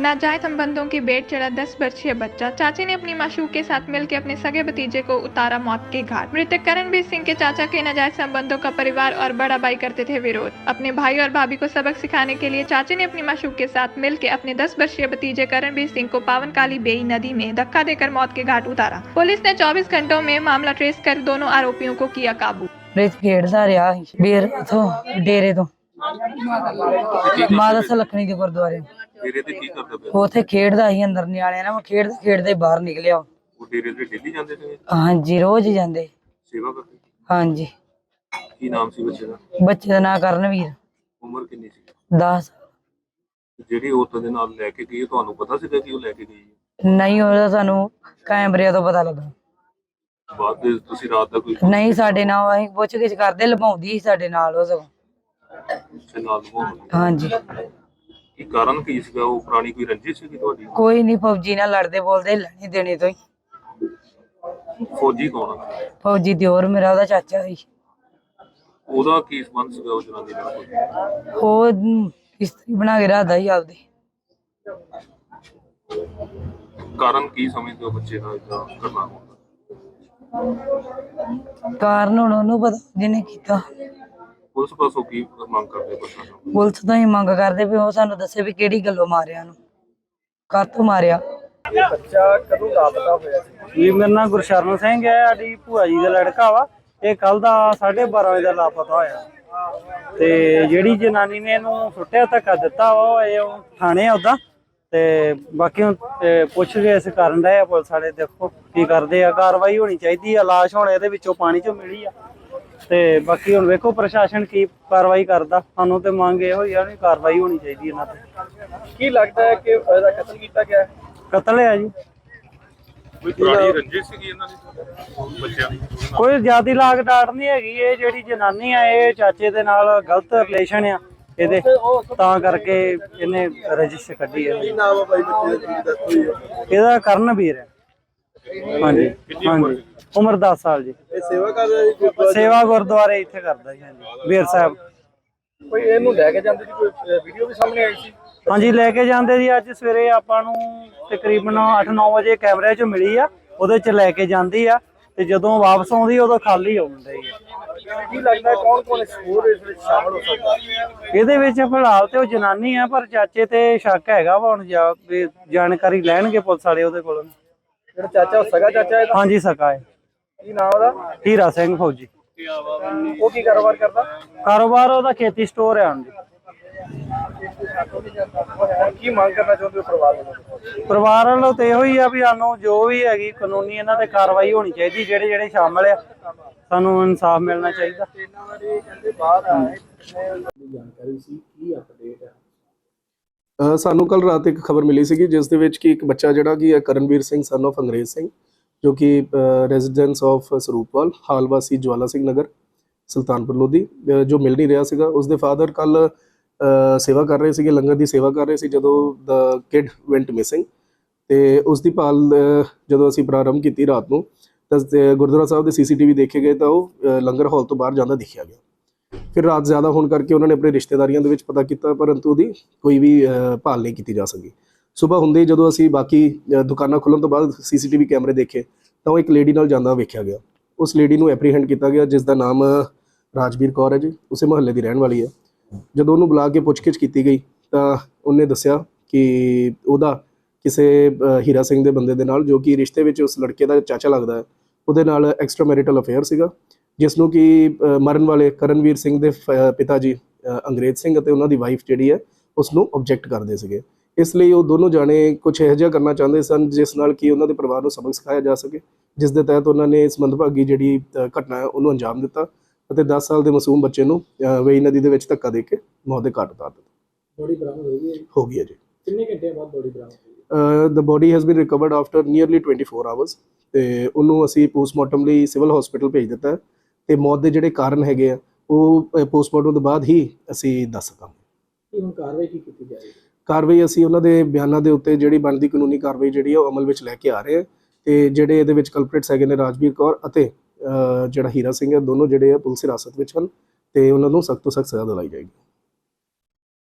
नाजायज संबंधों की बेट चढ़ा दस वर्षीय बच्चा। चाची ने अपनी माशू के साथ मिलकर अपने सगे भतीजे को उतारा मौत के घाट। मृतक करणबीर सिंह के चाचा के नाजायज संबंधों का परिवार और बड़ा भाई करते थे विरोध। अपने भाई और भाभी को सबक सिखाने के लिए चाची ने अपनी माशू के साथ मिलकर अपने दस वर्षीय भतीजे करणबीर सिंह को पावन काली बेई नदी में धक्का देकर मौत के घाट उतारा। पुलिस ने चौबीस घंटों में मामला ट्रेस कर दोनों आरोपियों को किया काबू। रेत डेरे तो। ਮਾਤਾ ਸਲਖਣੀ ਦੇ ਗੁਰਦੁਆਰੇ। ਡੇਰੇ ਤੇ ਕੀ ਕਰਦੇ ਪਏ? ਉੱਥੇ ਖੇਡਦਾ ਸੀ ਅੰਦਰ ਨਿਆਣਿਆਂ ਨਾਲ ਖੇਡਦਾ ਖੇਡਦੇ ਬਾਹਰ ਨਿਕਲਿਆ ਉਹ। ਉਹ ਡੇਰੇ ਤੇ ਡੇਲੀ ਜਾਂਦੇ ਸੀ ਹਾਂਜੀ ਰੋਜ਼ ਹੀ ਜਾਂਦੇ। ਸੇਵਾ ਕਰਦੇ? ਹਾਂਜੀ। ਕੀ ਨਾਮ ਸੀ ਬੱਚੇ ਦਾ? ਬੱਚੇ ਦਾ ਨਾਂ ਕਰਨਵੀਰ। ਉਮਰ ਕਿੰਨੀ ਸੀ? 10 ਜਿਹੜੀ ਔਰਤ ਦੇ ਨਾਲ ਲੈ ਕੇ ਗਈ ਤੁਹਾਨੂੰ ਪਤਾ ਸੀਗਾ ਕਿ ਉਹ ਲੈ ਕੇ ਗਈ? ਹੈ ਨਹੀਂ ਉਹਦਾ ਸਾਨੂੰ ਕੈਮਰਿਆਂ ਤੋਂ ਪਤਾ ਲੱਗਾ। ਬਾਅਦ ਦੇ ਤੁਸੀਂ ਰਾਤ ਦਾ ਕੋਈ ਨਹੀਂ ਸਾਡੇ ਨਾਲ ਅਸੀਂ ਪੁੱਛ ਗਿੱਛ ਕਰਦੇ ਲਪਾਉਂਦੀ ਸੀ ਸਾਡੇ ਨਾਲ ਉਹ ਸਗੋਂ। ਨਾਲ ਹਾਂਜੀ। ਕੀ ਕਾਰਨ ਕੀ ਸੀਗਾ? ਉਹ ਪੁਰਾਣੀ ਕੋਈ ਰੰਜਿਸ਼ ਸੀਗੀ ਤੁਹਾਡੀ? ਕੋਈ ਨਹੀਂ ਫੌਜੀ ਨਾਲ ਲੜਦੇ ਬੋਲਦੇ ਲੈਣੀ ਦੇਣੀ ਤੋਂ ਹੀ। ਫੌਜੀ ਕੌਣ ਆ? ਫੌਜੀ ਦਿਓਰ ਮੇਰਾ ਉਹਦਾ ਚਾਚਾ ਸੀ। ਉਹਦਾ ਕੀ ਸੰਬੰਧ ਸੀਗਾ ਉਹ ਜਨਾਨੀ ਨਾਲ? ਕੋਈ? ਉਹ ਮ, ਇਸਤਰੀ ਬਣਾ ਕੇ ਰੱਖਦਾ ਸੀ ਆਪਦੀ। ਕਾਰਨ ਕੀ ਸਮਝਦੇ ਹੋ ਬੱਚੇ ਦਾ ਇਦਾਂ ਕਰਨਾ? ਹੁੰਦਾ ਕਾਰਨ ਹੁਣ ਉਹਨੂੰ ਪਤਾ ਜਿਹਨੇ ਕੀਤਾ। ਪੁਲਿਸ ਪਾਸੋਂ ਕੀ ਮੰਗ ਕਰਦੇ ਪ੍ਰਸ਼ਾਸਨ ਪੁਲਿਸ ਤੋਂ ਹੀ ਮੰਗ ਕਰਦੇ ਵੀ ਉਹ ਸਾਨੂੰ ਦੱਸੇ ਵੀ ਕਿਹੜੀ ਗੱਲੋਂ ਮਾਰਿਆ ਨੂੰ ਕਾਹਤੋਂ ਮਾਰਿਆ? ਜੀ ਮੇਰਾ ਨਾਮ ਗੁਰਸ਼ਰਨ ਸਿੰਘ ਹੈ ਸਾਡੀ ਭੂਆ ਜੀ ਦਾ ਲੜਕਾ ਵਾ। ਇਹ ਕੱਲ ਦਾ 12:30 ਵਜੇ ਦਾ ਲਾਪਤਾ ਹੋਇਆ। ਤੇ ਜਿਹੜੀ ਜਨਾਨੀ ਨੇ ਇਹਨੂੰ ਸੁੱਟਿਆ ਧੱਕਾ ਦਿੱਤਾ ਵਾ ਉਹ ਇਹ ਉਹ ਥਾਣੇ ਆ ਉਦਾਂ। ਤੇ ਬਾਕੀ ਹੁਣ ਪੁੱਛ ਗਏ ਇਸ ਕਰਨ ਦਾ ਪੁਲਿਸ ਵਾਲੇ ਦੇਖੋ ਕੀ ਕਰਦੇ ਆ। ਕਾਰਵਾਈ ਹੋਣੀ ਚਾਹੀਦੀ ਆ ਲਾਸ਼ ਹੁਣ ਇਹਦੇ ਵਿੱਚੋਂ ਪਾਣੀ ਚੋਂ ਮਿਲੀ ਆ। ਤੇ ਬਾਕੀ ਹੁਣ ਵੇਖੋ ਪ੍ਰਸ਼ਾਸਨ ਕੀ ਕਾਰਵਾਈ ਕਰਦਾ। ਸਾਨੂੰ ਤੇ ਮੰਗ ਇਹੋ ਹੀ ਆ ਵੀ ਕਾਰਵਾਈ ਹੋਣੀ ਚਾਹੀਦੀ ਇਹਨਾਂ ਤੇ। ਕੀ ਲੱਗਦਾ ਹੈ ਕਿ ਇਹਦਾ ਕਤਲ ਕੀਤਾ ਗਿਆ ਹੈ? ਕਤਲ ਹੈ ਜੀ। ਕੋਈ ਪੁਰਾਣੀ ਰੰਜਿਸ਼ ਸੀਗੀ ਇਹਨਾਂ ਦੀ? ਬੱਚਿਆਂ ਦੀ? ਕੋਈ ਜ਼ਿਆਦੀ ਲਾਗ ਡਾਟ ਨਹੀਂ ਹੈਗੀ। ਇਹ ਜਿਹੜੀ ਜਨਾਨੀ ਆ ਇਹ ਚਾਚੇ ਦੇ ਨਾਲ ਗਲਤ ਰਿਲੇਸ਼ਨ ਆ। ਇਹਦੇ ਤਾਂ ਕਰਕੇ ਇਹਨੇ ਰਜਿਸਟਰ ਕੱਢੀ ਹੈ। ਨਾਮ ਬੱਚੇ ਦੀ? ਇਹਦਾ ਕਰਨਵੀਰ ਹੈ। ਹਾਂਜੀ ਹਾਂਜੀ। ਉਮਰ 10 ਸਾਲ ਜੀ। ਇਹ ਸੇਵਾ ਕਰ ਰਿਹਾ ਜੀ ਗੁਰਦੁਆਰੇ? ਸੇਵਾ ਗੁਰਦੁਆਰੇ ਇੱਥੇ ਕਰਦਾ ਜੀ ਹਾਂਜੀ ਵੀਰ ਸਾਹਿਬ। ਕੋਈ ਇਹਨੂੰ ਲੈ ਕੇ ਜਾਂਦੇ ਜੀ ਕੋਈ ਵੀਡੀਓ ਵੀ ਸਾਹਮਣੇ ਆਈ ਸੀ? ਹਾਂਜੀ ਲੈ ਕੇ ਜਾਂਦੇ ਜੀ। ਅੱਜ ਸਵੇਰੇ ਆਪਾਂ ਨੂੰ ਤਕਰੀਬਨ 8-9 ਵਜੇ ਕੈਮਰੇ 'ਚ ਮਿਲੀ ਆ ਉਹਦੇ 'ਚ ਲੈ ਕੇ ਜਾਂਦੀ ਆ ਤੇ ਜਦੋਂ ਵਾਪਸ ਆਉਂਦੀ ਉਦੋਂ ਖਾਲੀ ਆਉਂਦੀ ਹੈ ਕੀ ਲੱਗਦਾ ਕੌਣ ਕੌਣ ਇਸ ਇਸ ਵਿੱਚ ਸ਼ਾਮਲ ਹੋ ਸਕਦਾ? ਇਹਦੇ ਵਿੱਚ ਫਿਲਹਾਲ ਤੇ ਉਹ ਜਨਾਨੀ ਆ ਪਰ ਚਾਚੇ ਤੇ ਸ਼ੱਕ ਹੈਗਾ ਵਾ ਹੁਣ ਜਾਣਕਾਰੀ ਲੈਣਗੇ ਪੁਲਿਸ ਵਾਲੇ ਉਹਦੇ ਕੋਲੋਂ। ਜਿਹੜਾ ਚਾਚਾ ਉਹ ਸਗਾ ਚਾਚਾ ਹੈ ਹਾਂਜੀ ਸਕਾ ਹੈ। ਕੀ ਨਾਮ ਉਹਦਾ? ਹੀਰਾ ਸਿੰਘ ਫੌਜੀ। ਉਹ ਕੀ ਕਾਰੋਬਾਰ ਕਰਦਾ? ਕਾਰੋਬਾਰ ਉਹਦਾ ਖੇਤੀ ਸਟੋਰ ਹੈ ਹਾਂਜੀ। ਹੁਣ ਕੀ ਮੰਗ ਕਰਨਾ ਚਾਹੁੰਦੇ ਹੋ ਪਰਿਵਾਰ ਵੱਲੋਂ ਪਰਿਵਾਰ ਵੱਲੋਂ ਤੇ ਇਹੋ ਹੀ ਆ ਵੀ ਸਾਨੂੰ ਜੋ ਵੀ ਹੈਗੀ ਕਾਨੂੰਨੀ ਇਹਨਾਂ ਤੇ ਕਾਰਵਾਈ ਹੋਣੀ ਚਾਹੀਦੀ ਜਿਹੜੇ ਜਿਹੜੇ ਸ਼ਾਮਲ ਆ ਸਾਨੂੰ ਇਨਸਾਫ ਮਿਲਣਾ ਚਾਹੀਦਾ। ਕਹਿੰਦੇ ਬਾਹਰ ਆਏ ਅ, ਸਾਨੂੰ ਕੱਲ ਰਾਤ ਇੱਕ ਖਬਰ ਮਿਲੀ ਸੀਗੀ ਜਿਸ ਦੇ ਵਿੱਚ ਕਿ ਇੱਕ ਬੱਚਾ ਜਿਹੜਾ ਕਿ ਹੈ ਕਰਨਵੀਰ ਸਿੰਘ ਸਨ of ਅੰਗਰੇਜ਼ ਸਿੰਘ ਜੋ ਕਿ ਰੈਜ਼ੀਡੈਂਸ ਆਫ ਸਰੂਪਵਾਲ, ਹਾਲ ਵਾਸੀ ਜਵਾਲਾ ਸਿੰਘ ਨਗਰ, ਸੁਲਤਾਨਪੁਰ ਲੋਧੀ ਜੋ ਮਿਲ ਨਹੀਂ ਰਿਹਾ ਸੀਗਾ। ਉਸ ਦੇ ਫਾਦਰ ਕੱਲ ਸੇਵਾ ਕਰ ਰਹੇ ਸੀਗੇ, ਲੰਗਰ ਦੀ ਸੇਵਾ ਕਰ ਰਹੇ ਸੀ, ਜਦੋਂ ਦ ਕਿਡ ਵੈਂਟ ਮਿਸਿੰਗ ਤੇ ਉਸ ਦੀ ਭਾਲ ਜਦੋਂ ਅਸੀਂ ਪ੍ਰਾਰੰਭ ਕੀਤੀ ਰਾਤ ਨੂੰ, ਤਾਂ ਗੁਰਦੁਆਰਾ ਸਾਹਿਬ ਦੇ ਸੀਸੀਟੀਵੀ ਦੇਖੇ ਗਏ, ਤਾਂ ਉਹ ਲੰਗਰ ਹਾਲ ਤੋਂ ਬਾਹਰ ਜਾਂਦਾ ਦਿਖਿਆ ਗਿਆ। ਫਿਰ ਰਾਤ ਜ਼ਿਆਦਾ ਹੋਣ ਕਰਕੇ ਉਹਨਾਂ ਨੇ ਆਪਣੇ ਰਿਸ਼ਤੇਦਾਰੀਆਂ ਦੇ ਵਿੱਚ ਪਤਾ ਕੀਤਾ, ਪਰੰਤੂ ਉਹਦੀ ਕੋਈ ਵੀ ਭਾਲ ਨਹੀਂ ਕੀਤੀ ਜਾ ਸਕੀ। ਸਵੇਰ ਹੁੰਦੇ ਹੀ ਜਦੋਂ ਅਸੀਂ ਬਾਕੀ ਦੁਕਾਨਾਂ ਖੁੱਲਣ ਤੋਂ ਬਾਅਦ ਸੀਸੀਟੀਵੀ ਕੈਮਰੇ ਦੇਖੇ, ਤਾਂ ਉਹ ਇੱਕ ਲੇਡੀ ਨਾਲ ਜਾਂਦਾ ਵੇਖਿਆ ਗਿਆ। ਉਸ ਲੇਡੀ ਨੂੰ ਐਪਰੀਹੈਂਡ ਕੀਤਾ ਗਿਆ, ਜਿਸ ਦਾ ਨਾਮ ਰਾਜਵੀਰ ਕੌਰ ਹੈ ਜੀ। ਉਸੇ ਮੁਹੱਲੇ ਦੀ ਰਹਿਣ ਵਾਲੀ ਹੈ। ਜਦੋਂ ਉਹਨੂੰ ਬੁਲਾ ਕੇ ਪੁੱਛਗਿੱਛ ਕੀਤੀ ਗਈ, ਤਾਂ ਉਹਨੇ ਦੱਸਿਆ ਕਿ ਉਹਦਾ ਕਿਸੇ ਹੀਰਾ ਸਿੰਘ ਦੇ ਬੰਦੇ ਦੇ ਨਾਲ, ਜੋ ਕਿ ਰਿਸ਼ਤੇ ਵਿੱਚ ਉਸ ਲੜਕੇ ਦਾ ਚਾਚਾ ਲੱਗਦਾ ਹੈ, ਉਹਦੇ ਨਾਲ ਐਕਸਟਰਾ ਮੈਰਿਟਲ ਅਫੇਅਰ ਸੀਗਾ, ਜਿਸ ਨੂੰ ਕਿ ਮਰਨ ਵਾਲੇ ਕਰਨਵੀਰ ਸਿੰਘ ਦੇ ਫ- ਪਿਤਾ ਜੀ ਅੰਗਰੇਜ਼ ਸਿੰਘ ਅਤੇ ਉਹਨਾਂ ਦੀ ਵਾਈਫ ਜਿਹੜੀ ਹੈ, ਉਸ ਨੂੰ ਆਬਜੈਕਟ ਕਰਦੇ ਸੀਗੇ। ਇਸ ਲਈ ਉਹ ਦੋਨੋਂ ਜਾਣੇ ਕੁਝ ਇਹੋ ਜਿਹਾ ਕਰਨਾ ਚਾਹੁੰਦੇ ਸਨ ਜਿਸ ਨਾਲ ਕਿ ਉਹਨਾਂ ਦੇ ਪਰਿਵਾਰ ਨੂੰ ਸਬਕ ਸਿਖਾਇਆ ਜਾ ਸਕੇ ਜਿਸ ਦੇ ਤਹਿਤ ਉਹਨਾਂ ਨੇ ਇਸ ਮੰਦਭਾਗੀ ਜਿਹੜੀ ਘਟਨਾ ਉਹਨੂੰ ਅੰਜਾਮ ਦਿੱਤਾ ਅਤੇ 10 ਸਾਲ ਦੇ ਮਾਸੂਮ ਬੱਚੇ ਨੂੰ ਵੇਈ ਨਦੀ ਦੇ ਵਿੱਚ ਧੱਕਾ ਦੇ ਕੇ ਮੌਤ ਦੇ ਘਾਟ ਉਤਾਰ ਦਿੱਤਾ। ਬੋਡੀ ਬਰਾਮਦ ਹੋ ਗਈ ਹੈ ਹੋ ਗਈ ਹੈ ਜੀ। ਕਿੰਨੇ ਘੰਟੇ ਬਾਅਦ ਬੋਡੀ ਬਰਾਮਦ ਹੋਈ the body has been recovered after nearly 24 hours ਤੇ ਉਹਨੂੰ ਅਸੀਂ ਪੋਸਟਮਾਰਟਮ ਲਈ ਸਿਵਲ ਹਸਪੀਟਲ ਭੇਜ ਦਿੱਤਾ ਤੇ ਮੌਤ ਦੇ ਜਿਹੜੇ ਕਾਰਨ ਹੈਗੇ ਆ ਉਹ ਪੋਸਟਮਾਰਟਮ ਤੋਂ ਬਾਅਦ ਹੀ ਅਸੀਂ ਦੱਸ ਸਕਾਂਗੇ। ਕੀ ਹੁਣ ਕਾਰਵਾਈ ਕੀ ਕੀਤੀ ਜਾ ਰਹੀ ਹੈ? ਕਾਰਵਾਈ ਅਸੀਂ ਉਹਨਾਂ ਦੇ ਬਿਆਨਾਂ ਦੇ ਉੱਤੇ ਜਿਹੜੀ ਬਣਦੀ ਕਾਨੂੰਨੀ ਕਾਰਵਾਈ ਜਿਹੜੀ ਆ ਉਹ ਅਮਲ ਵਿੱਚ ਲੈ ਕੇ ਆ ਰਹੇ ਹਾਂ ਤੇ ਜਿਹੜੇ ਇਹਦੇ ਵਿੱਚ ਕਲਪ੍ਰੇਟਸ ਹੈਗੇ ਨੇ ਰਾਜਵੀਰ ਕੌਰ ਅਤੇ ਜਿਹੜਾ ਹੀਰਾ ਸਿੰਘ ਹੈ, ਦੋਨੋਂ ਜਿਹੜੇ ਆ ਪੁਲਿਸ ਹਿਰਾਸਤ ਵਿੱਚ ਹਨ ਤੇ ਉਹਨਾਂ ਨੂੰ ਸਖਤ ਤੋਂ ਸਖਤ ਸਜ਼ਾ ਦਿਲਾਈ ਜਾਏਗੀ।